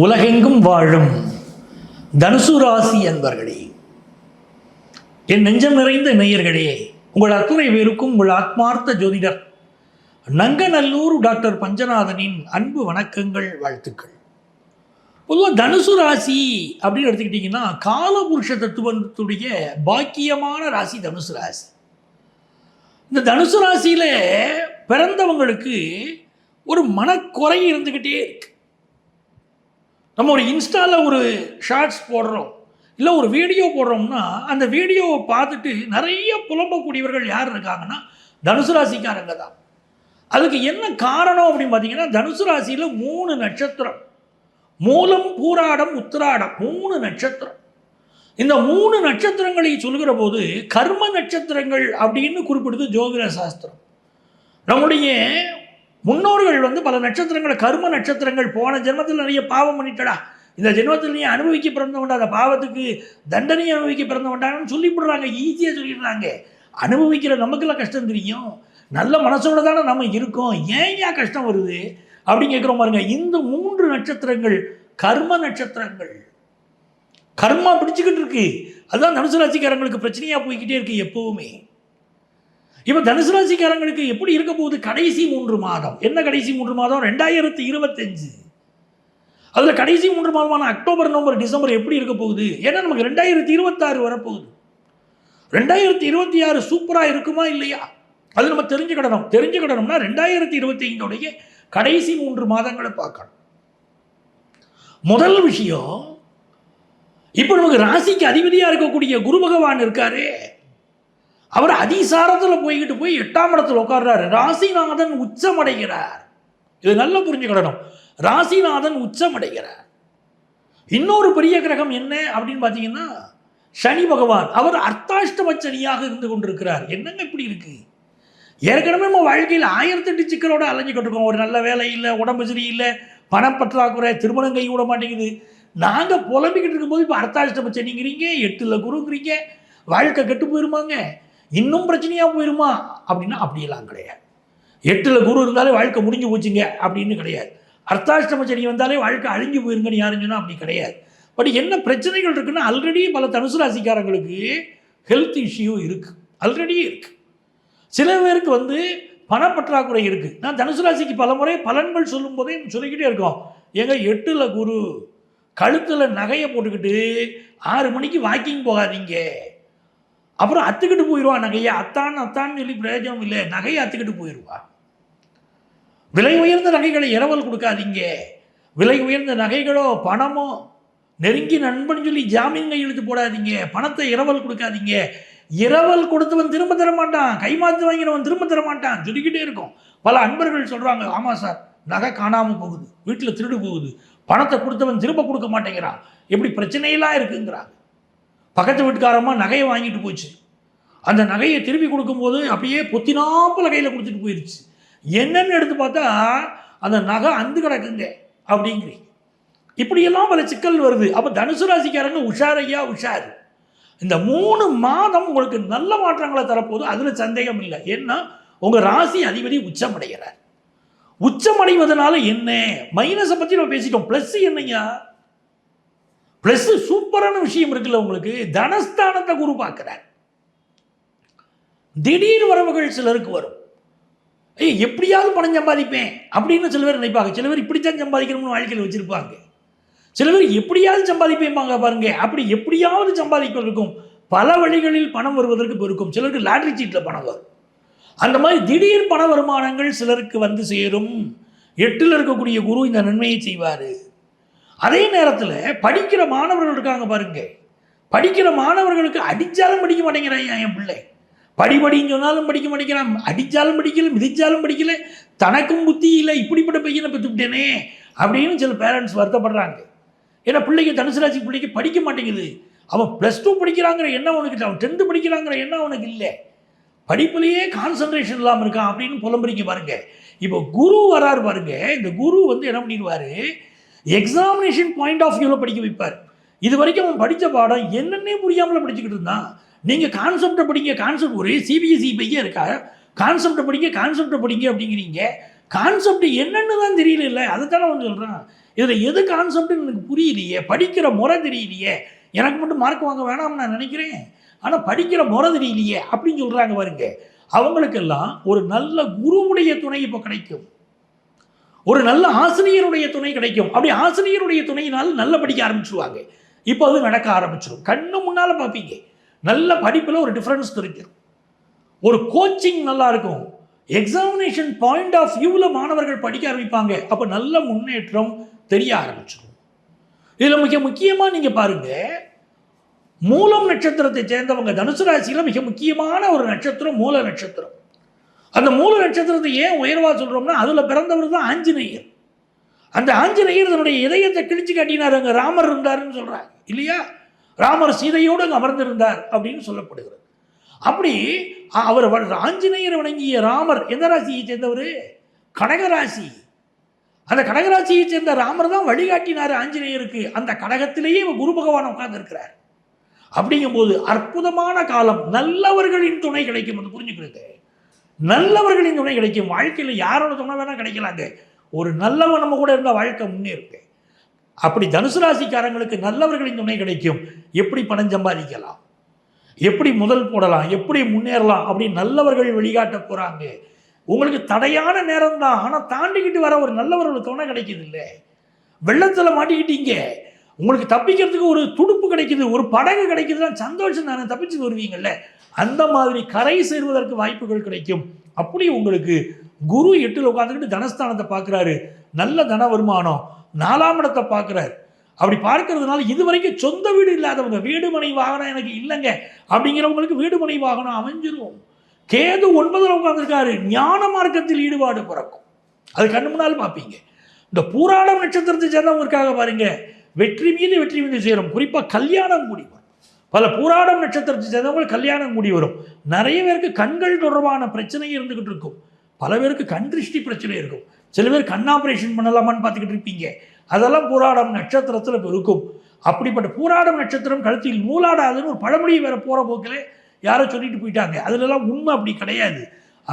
உலகெங்கும் வாழும் தனுசு ராசி என்பர்களே என் நெஞ்சம் நிறைந்த நேயர்களே உங்கள் அத்துணை பேருக்கும் உங்கள் ஆத்மார்த்த ஜோதிடர் நங்கநல்லூர் டாக்டர் பஞ்சநாதனின் அன்பு வணக்கங்கள் வாழ்த்துக்கள். பொதுவாக தனுசு ராசி அப்படின்னு எடுத்துக்கிட்டிங்கன்னா காலபுருஷ தத்துவத்துடைய பாக்கியமான ராசி தனுசு ராசி. இந்த தனுசு ராசியில் பிறந்தவங்களுக்கு ஒரு மனக்குறை இருந்துக்கிட்டே இருக்குது நம்ம ஒரு இன்ஸ்டாவில் ஒரு ஷார்ட்ஸ் போடுறோம் இல்லை ஒரு வீடியோ போடுறோம்னா அந்த வீடியோவை பார்த்துட்டு நிறைய புலம்பக்கூடியவர்கள் யார் இருக்காங்கன்னா தனுசு ராசிக்காரங்க தான். அதுக்கு என்ன காரணம் அப்படின்னு பார்த்தீங்கன்னா தனுசு ராசியில் மூணு நட்சத்திரம். மூலம் பூராடம் உத்திராடம் மூணு நட்சத்திரம். இந்த மூணு நட்சத்திரங்களை சொல்கிற போது கர்ம நட்சத்திரங்கள் அப்படின்னு குறிப்பிடுது ஜோதிட சாஸ்திரம். நம்முடைய முன்னோர்கள் வந்து பல நட்சத்திரங்களை கர்ம நட்சத்திரங்கள் போன ஜென்மத்தில் நிறைய பாவம் பண்ணிட்டடா. இந்த ஜென்மத்தில் நீ அனுபவிக்க பிறந்தவன்டா அந்த பாவத்துக்கு தண்டனை அனுபவிக்க பிறந்தவன்டான்னு சொல்லிவிடுறாங்க ஈஸியாக சொல்லிடுறாங்க. அனுபவிக்கிற நமக்கெல்லாம் கஷ்டம் தெரியும். நல்ல மனசோட தானே நம்ம இருக்கோம். ஏன் ஏன் கஷ்டம் வருது? அப்படின்னு கேட்குறோம் பாருங்க. இந்த மூன்று நட்சத்திரங்கள் கர்ம நட்சத்திரங்கள். கர்மா பிடிச்சிக்கிட்டு இருக்கு. அதுதான் தனுசு ராசிக்காரங்களுக்கு பிரச்சனையாக போய்கிட்டே இருக்கு எப்போவுமே. இப்போ தனுசு ராசிக்காரங்களுக்கு எப்படி இருக்க போகுது? கடைசி மூன்று மாதம். என்ன கடைசி மூன்று மாதம்? ரெண்டாயிரத்தி இருபத்தஞ்சு. அதில் கடைசி மூன்று மாதமான அக்டோபர் நவம்பர் டிசம்பர் எப்படி இருக்க போகுது? ஏன்னா நமக்கு ரெண்டாயிரத்தி இருபத்தாறு வரப்போகுது. ரெண்டாயிரத்தி இருபத்தி ஆறு சூப்பராக இருக்குமா இல்லையா? அது நம்ம தெரிஞ்சுக்கிடணும். தெரிஞ்சுக்கிடணும்னா ரெண்டாயிரத்தி இருபத்தி ஐந்தோடைய கடைசி மூன்று மாதங்களை பார்க்கணும். முதல் விஷயம் இப்போ நமக்கு ராசிக்கு அதிபதியாக இருக்கக்கூடிய குரு பகவான் இருக்காரு. அவர் அதிசாரத்தில் போய்கிட்டு போய் எட்டாம் இடத்துல உட்கார்றாரு. ராசிநாதன் உச்சமடைகிறார். இது நல்லா புரிஞ்சுக்கிடணும். ராசிநாதன் உச்சமடைகிறார். இன்னொரு பெரிய கிரகம் என்ன அப்படின்னு பார்த்தீங்கன்னா சனி பகவான். அவர் அர்த்தாஷ்டம சனியாக இருந்து கொண்டிருக்கிறார். என்னங்க இப்படி இருக்கு? ஏற்கனவே நம்ம வாழ்க்கையில் ஆயிரத்தெட்டு சிக்கலோட அலைஞ்சிக்கிட்டு இருக்கோம் ஒரு நல்ல வேலை இல்லை உடம்பு சரியில்லை பணப்பற்றாக்குறை திருமணம் கை விட மாட்டேங்குது. நாங்கள் புலம்பிக்கிட்டு இருக்கும்போது இப்போ அர்த்தாஷ்டம சனிங்கிறீங்க எட்டில் குருங்கிறீங்க வாழ்க்கை கெட்டு போயிருமாங்க? இன்னும் பிரச்சனையாக போயிருமா? அப்படின்னா அப்படியெல்லாம் கிடையாது. எட்டில் குரு இருந்தாலே வாழ்க்கை முடிஞ்சு போச்சுங்க அப்படின்னு கிடையாது. அர்த்தாஷ்டம சனி வந்தாலே வாழ்க்கை அழிஞ்சு போயிருங்கன்னு யாரும் சொன்னால் அப்படி கிடையாது. பட் என்ன பிரச்சனைகள் இருக்குன்னா ஆல்ரெடி பல தனுசு ராசிக்காரங்களுக்கு ஹெல்த் இஷ்யூ இருக்குது ஆல்ரெடி இருக்குது சில பேருக்கு வந்து பணப்பற்றாக்குறை இருக்குது நான் தனுசு ராசிக்கு பல முறை பலன்கள் சொல்லும் போதே சொல்லிக்கிட்டே இருக்கோம். ஏங்க எட்டில் குரு கழுத்தில் நகையை போட்டுக்கிட்டு ஆறு மணிக்கு வாக்கிங் போகாதீங்க. அப்புறம் அத்துக்கிட்டு போயிடுவா நகையை. அத்தான் அத்தான்னு சொல்லி பிரயோஜனம் இல்லை. நகையை அத்துக்கிட்டு போயிடுவா விலை உயர்ந்த நகைகளை இரவல் கொடுக்காதீங்க. விலை உயர்ந்த நகைகளோ பணமோ நெருங்கி நண்பன் சொல்லி ஜாமீன் கையெழுத்து போடாதீங்க. பணத்தை இரவல் கொடுக்காதீங்க. இரவல் கொடுத்தவன் திரும்ப தர மாட்டான் கைமாத்து வாங்கினவன் திரும்ப தர மாட்டான் சொல்லிக்கிட்டே இருக்கும். பல அன்பர்கள் சொல்கிறாங்க ஆமாம் சார் நகை காணாமல் போகுது. வீட்டில் திருடு போகுது. பணத்தை கொடுத்தவன் திரும்ப கொடுக்க மாட்டேங்கிறான். எப்படி பிரச்சனையெல்லாம் இருக்குங்கிறாங்க. பக்கத்து வீட்டுக்காரமாக நகையை வாங்கிட்டு போச்சு அந்த நகையை திருப்பி கொடுக்கும்போது அப்படியே பொத்தினாப்பில் கையில் கொடுத்துட்டு போயிடுச்சு என்னன்னு எடுத்து பார்த்தா அந்த நகை அந்து கிடக்குங்க அப்படிங்கிறீங்க. இப்படியெல்லாம் பல சிக்கல் வருது. அப்போ தனுசு ராசிக்காரங்க உஷாரையா உஷார். இந்த மூணு மாதம் உங்களுக்கு நல்ல மாற்றங்களை தரப்போது அதில் சந்தேகம் இல்லை. ஏன்னா உங்கள் ராசி அதிபதி உச்சமடைகிறார். உச்சமடைவதனால என்ன? மைனஸை பற்றி நம்ம பேசிட்டோம். ப்ளஸ் என்னையா? ப்ளஸ் சூப்பரான விஷயம் இருக்குல்ல உங்களுக்கு. தனஸ்தானத்தை குரு பார்க்குறார். திடீர் வரவுகள் சிலருக்கு வரும். ஏய் எப்படியாவது பணம் சம்பாதிப்பேன் அப்படின்னு சில பேர் நினைப்பாங்க. சில பேர் இப்படித்தான் சம்பாதிக்கணும்னு வாழ்க்கையில் வச்சுருப்பாங்க. சில பேர் எப்படியாவது சம்பாதிப்பேம்பாங்க பாருங்க. அப்படி எப்படியாவது சம்பாதிப்பதற்கும் பல வழிகளில் பணம் வருவதற்கு இருக்கும் சிலருக்கு லாட்ரி சீட்டில் பணம் வரும். அந்த மாதிரி திடீர் பண வருமானங்கள் சிலருக்கு வந்து சேரும். எட்டில் இருக்கக்கூடிய குரு இந்த நன்மையை செய்வார். அதே நேரத்தில் படிக்கிற மாணவர்கள் இருக்காங்க பாருங்க. படிக்கிற மாணவர்களுக்கு அடித்தாலும் படிக்க மாட்டேங்கிறான் என் பிள்ளை. படிபடின்னு சொன்னாலும் படிக்க மாட்டேங்கிறான். அடித்தாலும் படிக்கல மிதித்தாலும் படிக்கல தனக்கும் புத்தி இல்லை இப்படிப்பட்ட பையனை பெற்றுவிட்டேனே அப்படின்னு சில பேரண்ட்ஸ் வருத்தப்படுறாங்க. ஏன்னா பிள்ளைக்கு தனுசு ராசி பிள்ளைக்கு படிக்க மாட்டேங்குது. அவன் ப்ளஸ் டூ படிக்கிறாங்கிற எண்ணம் அவனுக்கு இல்லை. அவன் டென்த்து படிக்கிறாங்கிற எண்ணம் அவனுக்கு இல்லை. படிப்புலேயே கான்சன்ட்ரேஷன் இல்லாமல் இருக்கான் அப்படின்னு புலம்பரிக்க பாருங்க. இப்போ குரு வராரு பாருங்க. இந்த குரு வந்து என்ன பண்ணிடுவார்? எக்ஸாமினேஷன் பாயிண்ட் ஆஃப் வியூவில் படிக்க வைப்பார். இது வரைக்கும் அவன் படித்த பாடம் என்னென்னே புரியாமல் படிச்சுக்கிட்டு இருந்தான். நீங்கள் கான்செப்டை படிங்க கான்செப்ட் ஒரே சிபிஎஸ்சி பையன் இருக்கா கான்செப்டை படிங்க கான்செப்டை படிங்க அப்படிங்கிறீங்க. கான்செப்ட் என்னென்னு தான் தெரியல இல்லை அதை தானே அவன் சொல்கிறான் இதில் எது கான்செப்ட்னு எனக்கு புரியலையே படிக்கிற முறை தெரியலையே. எனக்கு மட்டும் மார்க் வாங்க வேணாம்னு நான் நினைக்கிறேன். ஆனால் படிக்கிற முறை தெரியலையே அப்படின்னு சொல்கிறாங்க பாருங்க. அவங்களுக்கெல்லாம் ஒரு நல்ல குருவுடைய துணை இப்போ கிடைக்கும். ஒரு நல்ல ஆசிரியருடைய துணை கிடைக்கும். அப்படி ஆசிரியருடைய துணையினால் நல்ல படிக்க ஆரம்பிச்சிருவாங்க. இப்போ அது நடக்க ஆரம்பிச்சிடும் கண்ணு முன்னால் பார்ப்பீங்க. நல்ல படிப்பில் ஒரு டிஃப்ரென்ஸ் தெரிஞ்சிடும் ஒரு கோச்சிங் நல்லா இருக்கும் எக்ஸாமினேஷன் பாயிண்ட் ஆஃப் வியூவில் மாணவர்கள் படிக்க ஆரம்பிப்பாங்க. அப்போ நல்ல முன்னேற்றம் தெரிய ஆரம்பிச்சிடும் இதில் மிக முக்கியமாக நீங்கள் பாருங்கள் மூலம் நட்சத்திரத்தை சேர்ந்தவங்க தனுசு ராசியில் மிக முக்கியமான ஒரு நட்சத்திரம் மூல நட்சத்திரம். அந்த மூல நட்சத்திரத்தை ஏன் உயர்வா சொல்கிறோம்னா அதில் பிறந்தவர் தான் ஆஞ்சநேயர். அந்த ஆஞ்சநேயர் தன்னுடைய இதயத்தை கிழிச்சு காட்டினார். அங்கே ராமர் இருந்தாருன்னு சொல்கிறார் இல்லையா? ராமர் சீதையோடு அங்கே அமர்ந்திருந்தார் அப்படின்னு சொல்லப்படுகிறது. அப்படி அவர் ஆஞ்சநேயர் வணங்கிய ராமர் எந்த ராசியை சேர்ந்தவர்? கடகராசி. அந்த கடகராசியை சேர்ந்த ராமர் தான் வழிகாட்டினார் ஆஞ்சநேயருக்கு. அந்த கடகத்திலேயே குரு பகவான் உட்கார்ந்துருக்கிறார். அப்படிங்கும்போது அற்புதமான காலம். நல்லவர்களின் துணை கிடைக்கும். அது புரிஞ்சுக்கிறது. நல்லவர்களின் துணை கிடைக்கும். வாழ்க்கையில் யாரோட துணை வேணால் கிடைக்கலாங்க. ஒரு நல்லவன் நம்ம கூட இருந்தால் வாழ்க்கை முன்னேறுங்க அப்படி தனுசு ராசிக்காரங்களுக்கு நல்லவர்களின் துணை கிடைக்கும். எப்படி பணம் சம்பாதிக்கலாம்? எப்படி முதல் போடலாம்? எப்படி முன்னேறலாம்? அப்படி நல்லவர்கள் வழிகாட்ட போகிறாங்க உங்களுக்கு தடையான நேரம் தான் ஆனால் தாண்டிக்கிட்டு வர ஒரு நல்லவர்களுக்கு துணை கிடைக்குது இல்லை? வெள்ளத்தில் மாட்டிக்கிட்டீங்க. உங்களுக்கு தப்பிக்கிறதுக்கு ஒரு துடுப்பு கிடைக்குது ஒரு படகு கிடைக்குதுன்னா சந்தோஷம் தானே தப்பிச்சு வருவீங்கல்ல? அந்த மாதிரி கரை சேர்வதற்கு வாய்ப்புகள் கிடைக்கும். அப்படி உங்களுக்கு குரு எட்டில் உட்காந்துக்கிட்டு தனஸ்தானத்தை பார்க்குறாரு. நல்ல தன வருமானம் நாலாம் இடத்தை பார்க்குறாரு. அப்படி பார்க்கறதுனால இது வரைக்கும் சொந்த வீடு இல்லாதவங்க வீடு மனை வாகனம் எனக்கு இல்லைங்க. அப்படிங்கிறவங்களுக்கு வீடு மனை வாகனம் அமைஞ்சிரும். கேது ஒன்பதில் உட்காந்துருக்காரு ஞான மார்க்கத்தில் ஈடுபாடு பிறக்கும். அது கண்ணு முன்னால் பார்ப்பீங்க. இந்த பூராடம் நட்சத்திரத்தை சேர்ந்தவங்களுக்காக பாருங்கள் வெற்றி மீது வெற்றி மீது சேரும். குறிப்பாக கல்யாணம் கூடி வரும். பல பூராடம் நட்சத்திரத்தை சேர்ந்தவங்க கல்யாணம் கூடி வரும். நிறைய பேருக்கு கண்கள் தொடர்பான பிரச்சனை இருந்துகிட்டு இருக்கும். பல பேருக்கு கண் திருஷ்டி பிரச்சனை இருக்கும். சில பேர் கண் ஆப்ரேஷன் பண்ணலாமான்னு பார்த்துக்கிட்டு இருப்பீங்க. அதெல்லாம் பூராடம் நட்சத்திரத்தில் இப்போ இருக்கும். அப்படிப்பட்ட பூராடம் நட்சத்திரம் கழுத்தில் மூலாடாதுன்னு ஒரு பழமொழி வேறு போகிற போக்கில் யாரோ சொல்லிட்டு போயிட்டாங்க. அதுலலாம் உண்மை அப்படி கிடையாது.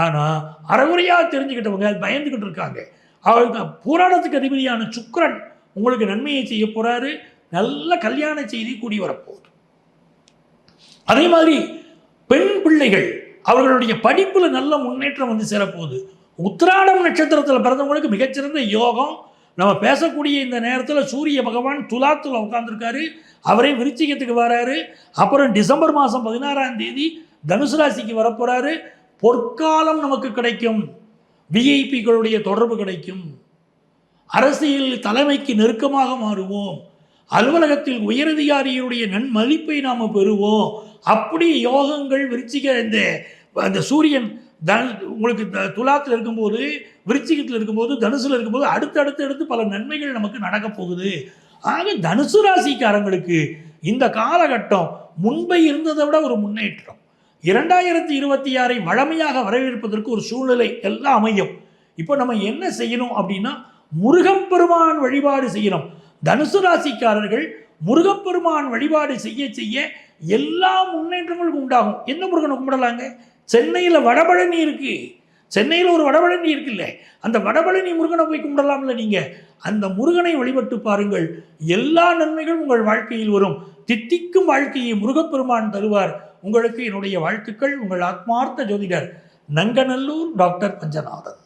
ஆனால் அறகுறையாக தெரிஞ்சுக்கிட்டவங்க அது பயந்துக்கிட்டு இருக்காங்க. அவளுக்கு பூராடத்துக்கு அதிபதியான சுக்ரன் உங்களுக்கு நன்மையை செய்ய போறாரு நல்ல கல்யாண செய்தி கூடி வரப்போகுது. அதே மாதிரி பெண் பிள்ளைகள் அவர்களுடைய படிப்பில் நல்ல முன்னேற்றம் வந்து சேரப்போகுது. உத்திராடம் நட்சத்திரத்தில் பிறந்தவங்களுக்கு மிகச்சிறந்த யோகம். நம்ம பேசக்கூடிய இந்த நேரத்தில் சூரிய பகவான் துலாத்துல உட்காந்துருக்காரு அவரே விருச்சிகத்துக்கு வராரு. அப்புறம் டிசம்பர் மாதம் பதினாறாம் தேதி தனுசு ராசிக்கு வரப்போறாரு. பொற்காலம் நமக்கு கிடைக்கும். விஐபிகளுடைய தொடர்பு கிடைக்கும். அரசியல் தலைமைக்கு நெருக்கமாக மாறுவோம். அலுவலகத்தில் உயரதிகாரியுடைய நன்மதிப்பை நாம் பெறுவோம். அப்படி யோகங்கள் விருச்சிக இந்த அந்த சூரியன் தனு உங்களுக்கு த- துலாத்தில் இருக்கும்போது விருச்சிகத்தில் இருக்கும்போது தனுசில் இருக்கும்போது அடுத்தடுத்து அடுத்து பல நன்மைகள் நமக்கு நடக்க போகுது. ஆக தனுசு ராசிக்காரங்களுக்கு இந்த காலகட்டம் முன்பை இருந்ததை விட ஒரு முன்னேற்றம். இரண்டாயிரத்தி இருபத்தி ஆறை வழமையாக வரவேற்பதற்கு ஒரு சூழ்நிலை எல்லாம் அமையும். இப்போ நம்ம என்ன செய்யணும் அப்படின்னா முருகப்பெருமான் வழிபாடு செய்யணும். தனுசு ராசிக்காரர்கள் முருகப்பெருமான் வழிபாடு செய்ய செய்ய எல்லா முன்னேற்றங்களும் உண்டாகும். எந்த முருகனை கும்பிடலாங்க? சென்னையில் வடபழனி இருக்கு. சென்னையில் ஒரு வடபழனி இருக்குல்ல. அந்த வடபழனி முருகனை போய் கும்பிடலாம்ல நீங்க? அந்த முருகனை வழிபட்டு பாருங்கள். எல்லா நன்மைகளும் உங்கள் வாழ்க்கையில் வரும். தித்திக்கும் வாழ்க்கையை முருகப்பெருமான் தருவார். உங்களுக்கு என்னுடைய வாழ்த்துக்கள். உங்கள் ஆத்மார்த்த ஜோதிடர் நங்கநல்லூர் டாக்டர் பஞ்சநாதன்.